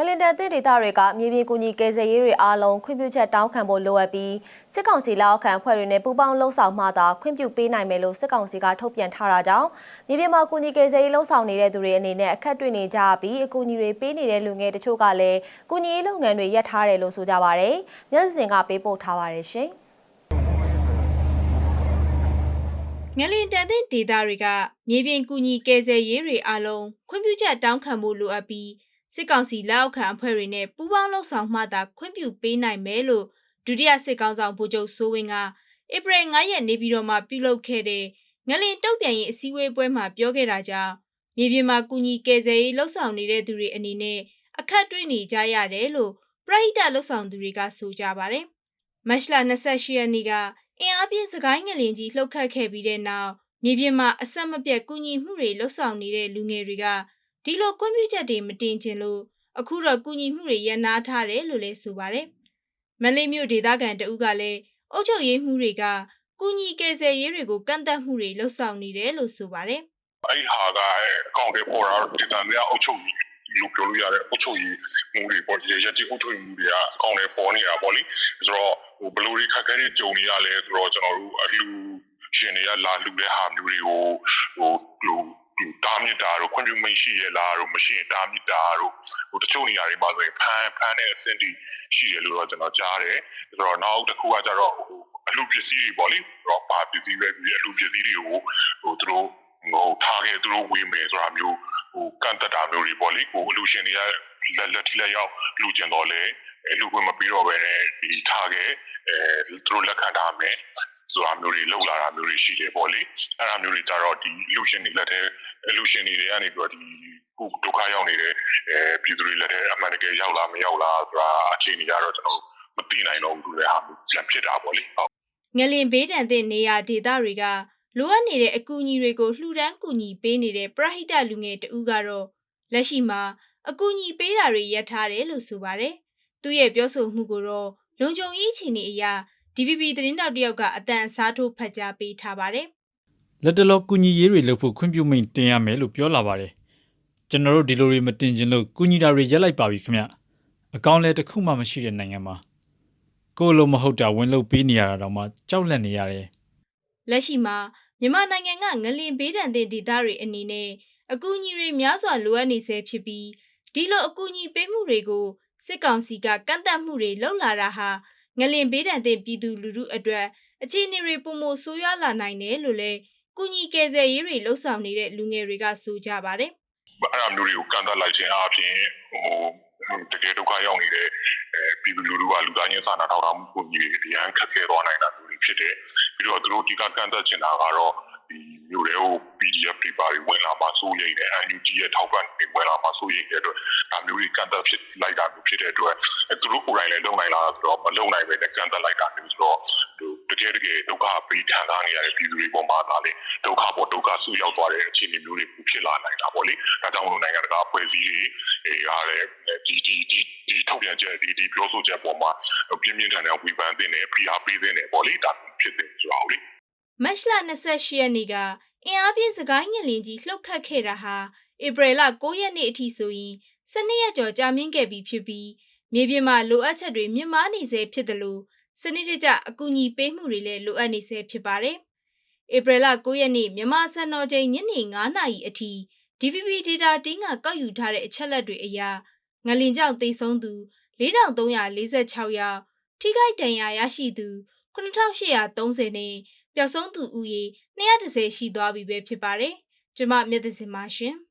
ငလင်တန်တဲ့ဒေသတွေကမြေပြင်ကူညီကယ်ဆယ်ရေးတွေအားလုံးခွင့်ပြုချက်တောင်းခံဖို့လိုအပ်ပြီးစစ်ကောင်စီလက်အောက်ခံအဖွဲ့တွေနဲ့ပူးပေါင်းလှုပ်ဆောင်မှသာခွင့်ပြုပေးနိုင်မယ်လို့စစ်ကောင်စီကထုတ်ပြန်ထားတာကြောင့်မြေပြင်မှာကူညီကယ်ဆယ်ရေးလှုပ်ဆောင်နေတဲ့သူတွေအနေနဲ့အခက်တွေ့နေကြပြီးအကူအညီတွေပေးနေတဲ့လူငယ်တချို့ကလည်းကူညီရေးလုပ်ငန်းတွေရပ်ထားတယ်လို့ဆိုကြပါရယ်မျက်စင်ကပေးပို့ထားပါတယ်ရှင်ငလင်တန်တဲ့ဒေသတွေကမြေပြင်ကူညီကယ်ဆယ်ရေးတွေအားလုံးခွင့်ပြုချက်တောင်းခံမှုလိုအပ်ပြီး စစ်ကောင်စီလက်အောက်ခံအဖွဲ့တွေနဲ့ပူးပေါင်းလှုပ်ဆောင်မှသာခွင့်ပြုပေးနိုင်မယ်လို့ဒုတိယစစ်ကောင်ဆောင်ဗိုလ်ချုပ်စိုးဝင်းကဧပြီ9ရက်နေပြည်တော်မှာပြုလုပ်ခဲ့တဲ့ငလင်တုတ်ပြန်ရေးအစည်းအဝေးပွဲမှာပြောခဲ့တာကြောင့်မြေပြင်မှာကူညီကယ်ဆယ်ရေးလှုပ်ဆောင်နေတဲ့သူတွေအနေနဲ့အခက်တွေ့နေကြရတယ်လို့ပရိဟိတလှုပ်ဆောင်သူတွေကဆိုကြပါတယ်မတ်လ28ရက်နေ့ကအင်အားပြင်းစကိုင်းငလင်ကြီးလှုပ်ခတ်ခဲ့ပြီးတဲ့နောက်မြေပြင်မှာအဆက်မပြတ်ကူညီမှုတွေလှုပ်ဆောင်နေတဲ့လူငယ်တွေက ဒီလိုကွန်ပျူတာတွေမတင်ကျင်လို့အခုတော့ကူညီမှုတွေရန်နာထားတယ်လို့လည်းဆိုပါတယ်။မန္တလေးမြို့ဒေသခံတအုပ်ကလည်းအုပ်ချုပ်ရေးမှုတွေကကူညီကယ်ဆယ်ရေးတွေကိုကန့်သတ်မှုတွေလှုပ်ဆောင်နေတယ်လို့ဆိုပါတယ်အဲ့ဒီဟာကအကောင့်တွေပေါ်တာဒေတာတွေကအုပ်ချုပ်ရေးလို့ပြောလို့ရတဲ့အုပ်ချုပ်ရေးမှုတွေပေါ့ရရက်ကြီးအုပ်ချုပ်ရေးမှုတွေကအကောင့်တွေပေါ်နေတာပေါ့လေဆိုတော့ဟိုဘယ်လိုတွေခက်ခဲတွေကြုံနေရလဲဆိုတော့ကျွန်တော်တို့အလှူရှင်တွေကလာလှူတဲ့ဟာမျိုးတွေကိုဟိုဟို တားမြစ်တာတို့ခွင့်ပြုမိတ်ရှိရလားတို့မရှိရင်တားမြစ်တာတို့ဟိုတချို့နေရာတွေမှာဆိုရင်ဖမ်းဖမ်းတဲ့အဆင့်တီရှိတယ်လို့တော့ကျွန်တော်ကြားတယ်ဆိုတော့နောက်တစ်ခုကကျတော့ဟိုအလှူပစ္စည်းတွေပေါ့လေတော့ပါပစ္စည်းပဲပြီးအလှူပစ္စည်းတွေကိုဟိုသူတို့ဟိုထားခဲ့သူတို့ဝေးမယ်ဆိုတာမျိုးဟိုကန့်တက်တာမျိုးတွေပေါ့လေဟိုအလှူရှင်တွေကလက်လက်ထိလက်ရောက်လှူကျင်တော့လေအလှူခွင့်မပြီးတော့ပဲနဲ့ဒီထားခဲ့အဲသူတို့လက်ခံထားမယ် ဆိုတာမျိုးတွေလောက်လာတာမျိုးတွေရှိတယ်ပေါ့လေအဲ့ဒါမျိုးတွေကြတော့ဒီလူရှင်တွေလက်ထဲလူရှင်တွေကနေပြီးတော့ဒီခုဒုက္ခရောက်နေတဲ့အဲပြည်သူတွေလက်ထဲအမှန်တကယ်ရောက်လာမရောက်လာဆိုတာအခြေအနေကတော့ကျွန်တော်မသိနိုင်တော့ဘူးဆိုတဲ့ဟာမျိုးပြန်ဖြစ်တာပေါ့လေဟုတ်။ငလင်ဘေးဒဏ်တဲ့နေရာဒေသတွေကလိုအပ်နေတဲ့အကူအညီတွေကိုလှူဒန်းကူညီပေးနေတဲ့ပရဟိတလူငယ်တဦးကတော့လက်ရှိမှာအကူအညီပေးတာတွေရပ်ထားတယ်လို့ဆိုပါတယ်။သူ့ရဲ့ပြောဆိုမှုကိုတော့လုံခြုံရေးအခြေအနေအရ DVB သတင်းတောက်တယောက်ကအတန်အစားထိုးဖတ်ကြားပေးထားပါတယ်။လက်တလောကူညီရေးတွေလုပ်ဖို့ခွင့်ပြုမိန်တင်ရမယ်လို့ပြောလာပါတယ်ကျွန်တော်တို့ဒီလိုတွေမတင်ခြင်းလို့ကူညီတာတွေရက်လိုက်ပါပြီခင်ဗျအကောင့်လဲတစ်ခုမှမရှိတဲ့နိုင်ငံမှာကိုယ်လိုမဟုတ်တာဝင်လုပ်ပေးနေရတာတော့မှကြောက်လန့်နေရတယ်လက်ရှိမှာမြန်မာနိုင်ငံကငလင်ဘေးဒဏ်တဲ့ဒေသတွေအနေနဲ့အကူအညီတွေများစွာလိုအပ်နေဆဲဖြစ်ပြီးဒီလိုအကူအညီပေးမှုတွေကိုစစ်ကောင်စီကကန့်သတ်မှုတွေလှုပ်လာတာဟာ ငလင်ဘေးဒဏ်တဲ့ပြည်သူလူထုအတွက်အခြေအနေတွေပုံမဆိုးရွားလာနိုင်တယ်လို့လည်းကုညီကယ်ဆယ်ရေးတွေလှုပ်ဆောင်နေတဲ့လူငယ်တွေကဆိုကြပါတယ်အဲ့အမျိုးတွေကိုကန်တက်လိုက်ခြင်းအပြင်ဟိုတကယ်ဒုက္ခရောက်နေတဲ့အဲပြည်သူလူထုကလူသားချင်းစာနာထောက်ထားမှုပုံကြီးတွေအရန်ခက်ခဲသွားနိုင်တာမျိုးတွေဖြစ်တယ်ပြီးတော့သူတို့ဒီကကန်တက်ချင်တာကတော့ဒီမျိုးတွေကို PDF တွေပါဝင်လာ မှစိုးရိမ်တယ် NUG ရဲ့ထောက်ပံ့တွေဝင်လာမှစိုးရိမ်တဲ့အတွက်ဒါမျိုးတွေကန်တက်ဖြစ်လိုက်တာမျိုးဖြစ်တဲ့အတွက်သူတို့ကိုယ်တိုင်လည်းလုံနိုင်လာဆိုတော့မလုံနိုင်ပဲနဲ့ကန်တက်လိုက်တာမျိုးဆိုတော့တကယ်တကယ်ဒုက္ခပေးခံစားနေရတဲ့ပြည်သူတွေပေါ်မှာဒါလေဒုက္ခပေါ်ဒုက္ခဆူရောက်သွားတဲ့အခြေအနေမျိုးတွေဖြစ်လာနိုင်တာပေါ့လေဒါကြောင့်မလို့နိုင်ငံတကာဖွဲ့စည်းတွေအဲရတဲ့ဒီဒီဒီဒီထုတ်ပြန်ချက်ဒီဒီပြောဆိုချက်ပေါ်မှာပြင်းပြင်းထန်ထန်ဝေဖန်သင့်တယ်ဖိအားပေးသင့်တယ်ပေါ့လေဒါဖြစ်သင့်ဆိုတာဟုတ်လေမတ်လ28ရက်နေ့က အင်အားပြင်းစကိုင်းငလင်ကြီးလှုပ်ခတ်ခဲ့တာဟာဧပြီလ9ရက်နေ့အထိဆိုရင်စနစ်ရက်ကျော်ကြာမြင့်ခဲ့ပြီဖြစ်ပြီးမြေပြင်မှာလိုအပ်ချက်တွေမြင့်မားနေစေဖြစ်တယ်လို့စနစ်တကျအကူအညီပေးမှုတွေလည်းလိုအပ်နေစေဖြစ်ပါတယ်။ဧပြီလ9ရက်နေ့မြန်မာစံတော်ချိန်ညနေ9နာရီအထိ DVB data တင်းကကောက်ယူထားတဲ့အချက်လက်တွေအရငလင်ကြောင့်သေဆုံးသူ4346ယောက်ထိခိုက်ဒဏ်ရာရရှိသူ9830နဲ့ ပျောက်ဆုံးသူဦးရေ210ရှိသွားပြီပဲဖြစ်ပါတယ်။ကျမမျက်သစင်ပါရှင်။